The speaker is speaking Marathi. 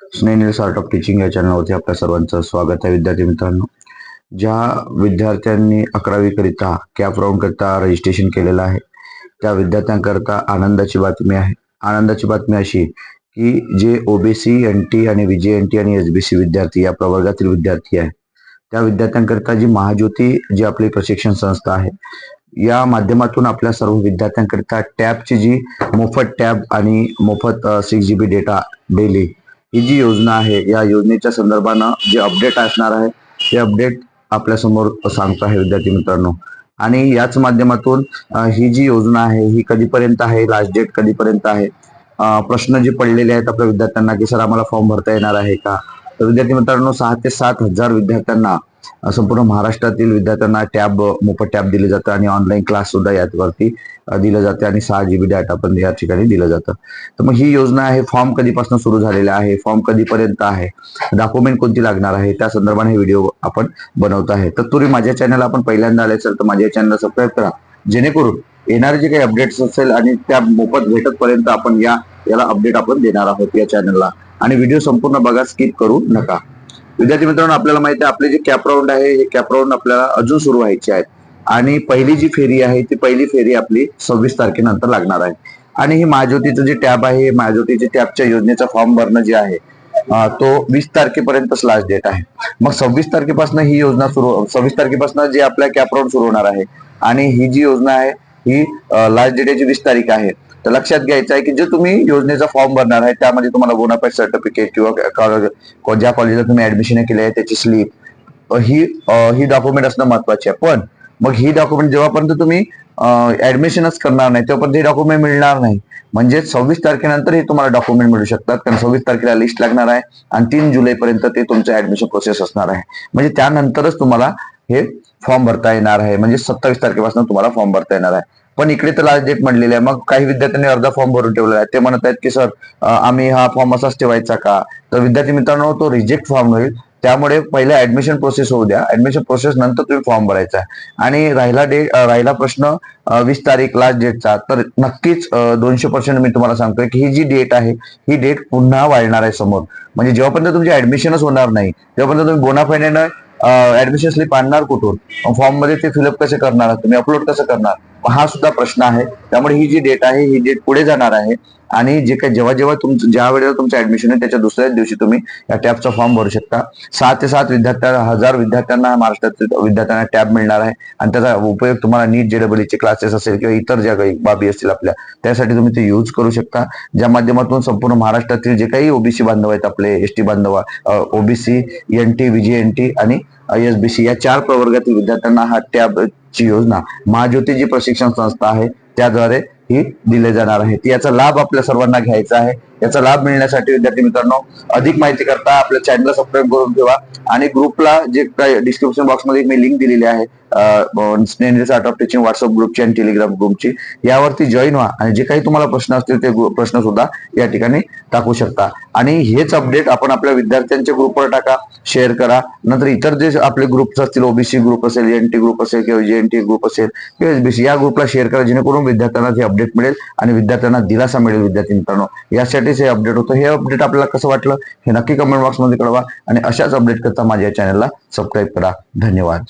स्नेह आर्ट ऑफ टीचिंग या चॅनलवरती आपल्या सर्वांचं स्वागत आहे. विद्यार्थी मित्रांनो ज्या विद्यार्थ्यांनी अकरावीकरिता कॅप राऊंडकरिता रजिस्ट्रेशन केलेलं आहे त्या विद्यार्थ्यांकरता आनंदाची बातमी आहे. आनंदाची बातमी अशी की जे ओबीसी एन टी आणि विजय एन टी आणि एस बी सी विद्यार्थी या प्रवर्गातील विद्यार्थी आहे त्या विद्यार्थ्यांकरता जी महाज्योती जी आपली प्रशिक्षण संस्था आहे या माध्यमातून आपल्या सर्व विद्यार्थ्यांकरिता टॅबची जी मोफत टॅब आणि मोफत six G B data daily ही जी योजना आहे या योजनेच्या संदर्भानं जे अपडेट असणार आहे ते अपडेट आपल्यासमोर सांगतो आहे विद्यार्थी मित्रांनो. आणि याच माध्यमातून ही जी योजना आहे ही कधीपर्यंत आहे लास्ट डेट कधीपर्यंत आहे? प्रश्न जे पडलेले आहेत आपल्या विद्यार्थ्यांना की सर आम्हाला फॉर्म भरता येणार आहे का? तर विद्यार्थी मित्रांनो सहा ते सात हजार विद्यार्थ्यांना संपूर्ण महाराष्ट्रातील विद्यार्थ्यांना टॅब मोफत टॅब दिले जातं आणि ऑनलाईन क्लास सुद्धा यावरती दिलं जाते आणि सहा जीबी डाटा पण या ठिकाणी दिलं जातं. तर मग ही योजना आहे फॉर्म कधीपासून सुरू झालेला आहे फॉर्म कधीपर्यंत आहे डॉक्युमेंट कोणती लागणार आहे त्या संदर्भाने हे व्हिडिओ आपण बनवत आहे. तर तुम्ही माझ्या चॅनल आपण पहिल्यांदा आले असेल तर माझ्या चॅनलला सबस्क्राईब करा. जेणेकरून येणारे जे काही अपडेट्स असेल आणि त्या मोफत भेटतपर्यंत आपण या याला अपडेट आपण देणार आहोत या चॅनलला आणि व्हिडिओ संपूर्ण बघा स्किप करू नका. विद्यार्थी मित्रांनो आपल्याला माहिती आहे आपले जे कॅप राऊंड आहे हे कॅप राऊंड आपल्याला अजून सुरू व्हायचे आहेत आणि पहिली जी फेरी आहे ती पहिली फेरी आपली सव्वीस तारखेनंतर लागणार आहे. आणि ही महाज्योतीचं जे टॅब आहे महाज्योतीचे टॅबच्या योजनेचा फॉर्म भरणं जे आहे तो वीस तारखेपर्यंतच लास्ट डेट आहे. मग सव्वीस तारखेपासून ही योजना सुरू सव्वीस तारखेपासून जे आपल्या कॅप राऊंड सुरू होणार आहे. आणि ही जी योजना आहे ही लास्ट डेट वीस तारीख आहे. तर लक्षात घ्यायचं आहे की जे तुम्ही योजनेचा फॉर्म भरणार आहे त्यामध्ये तुम्हाला बोनाफाईड सर्टिफिकेट किंवा ज्या कॉलेजला तुम्ही ऍडमिशन केले आहे त्याची स्लिप ही ही डॉक्युमेंट असणं महत्त्वाचे आहे. पण मग ही डॉक्युमेंट जेव्हापर्यंत तुम्ही ऍडमिशनच करणार नाही तेव्हापर्यंत हे डॉक्युमेंट मिळणार नाही. म्हणजे सव्वीस तारखेनंतर हे तुम्हाला डॉक्युमेंट मिळू शकतात. कारण सव्वीस तारखेला लिस्ट लागणार आहे आणि तीन जुलैपर्यंत ते तुमचं ऍडमिशन प्रोसेस असणार आहे. म्हणजे त्यानंतरच तुम्हाला हे फॉर्म भरता येणार आहे. म्हणजे सत्तावीस तारखेपासून तुम्हाला फॉर्म भरता येणार आहे. पण इकडे तर लास्ट डेट म्हणलेली आहे. मग काही विद्यार्थ्यांनी अर्धा फॉर्म भरून ठेवलेला आहे. ते म्हणत आहेत की सर आम्ही हा फॉर्म असाच ठेवायचा का? तर विद्यार्थी मित्रांनो तो रिजेक्ट फॉर्म होईल. त्यामुळे पहिले ऍडमिशन प्रोसेस होऊ द्या. ऍडमिशन प्रोसेस नंतर तुम्ही फॉर्म भरायचा आहे. आणि राहिला डेट राहिला प्रश्न वीस तारीख लास्ट डेटचा तर नक्कीच दोनशे पर्सेंट मी तुम्हाला सांगतोय की ही जी डेट आहे ही डेट पुन्हा वाढणार आहे समोर. म्हणजे जेव्हापर्यंत तुमची ऍडमिशनच होणार नाही तेव्हापर्यंत तुम्ही बोनाफायडेनं ऍडमिशन स्लिप आणणार कुठून? फॉर्ममध्ये ते फिलअप कसे करणार? तुम्ही अपलोड कसं करणार? हा सुद्धा प्रश्न आहे. त्यामुळे ही जी डेट आहे ही डेट पुढे जाणार आहे. आणि जे काही जेव्हा जेव्हा तुमचं ज्या वेळेला तुमचं ऍडमिशन आहे त्याच्या दुसऱ्याच दिवशी तुम्ही या टॅबचा फॉर्म भरू शकता. सहा ते सात विद्यार्थ्यांना हजार विद्यार्थ्यांना महाराष्ट्रातील विद्यार्थ्यांना टॅब मिळणार आहे. आणि त्याचा उपयोग तुम्हाला नीट जेडब्ल्यूचे क्लासेस असेल किंवा इतर ज्या काही बाबी असतील आपल्या त्यासाठी तुम्ही ते यूज करू शकता. ज्या माध्यमातून संपूर्ण महाराष्ट्रातील जे काही ओबीसी बांधव आहेत आपले एस टी बांधव OBC N T VJ N T आणि एस बी सी या चार प्रवर्गातील विद्यार्थ्यांना हा टॅबची योजना महाज्योती जी प्रशिक्षण संस्था आहे. त्याद्वारे ही दिले जाणार आहे. याचा लाभ आपल्या सर्वांना घ्यायचा आहे. याचा लाभ मिळण्यासाठी विद्यार्थी मित्रांनो अधिक माहिती करता आपल्या चॅनलला सबस्क्राईब करून ठेवा. आणि ग्रुपला जे काही डिस्क्रिप्शन बॉक्समध्ये मी लिंक दिलेली आहे आर्ट ऑफ टीचिंग व्हॉट्सअप ग्रुपची आणि टेलिग्राम ग्रुपची यावरती जॉईन व्हा. आणि जे काही तुम्हाला प्रश्न असतील ते प्रश्न सुद्धा या ठिकाणी टाकू शकता. आणि हेच अपडेट आपण आपल्या विद्यार्थ्यांच्या ग्रुपवर टाका शेअर करा. नंतर इतर जे आपले ग्रुप्स असतील ओबीसी ग्रुप असेल एन टी ग्रुप असेल किंवा जे एन टी ग्रुप असेल किंवा एसबीसी या ग्रुपला शेअर करा जेणेकरून विद्यार्थ्यांना हे अपडेट मिळेल आणि विद्यार्थ्यांना दिलासा मिळेल विद्यार्थी मित्रांनो. यासाठीच हे अपडेट होतं. हे अपडेट आपल्याला कसं वाटलं हे नक्की कमेंट बॉक्समध्ये कळवा. आणि अशाच अपडेट करता माझ्या चॅनलला सबस्क्राईब करा. धन्यवाद.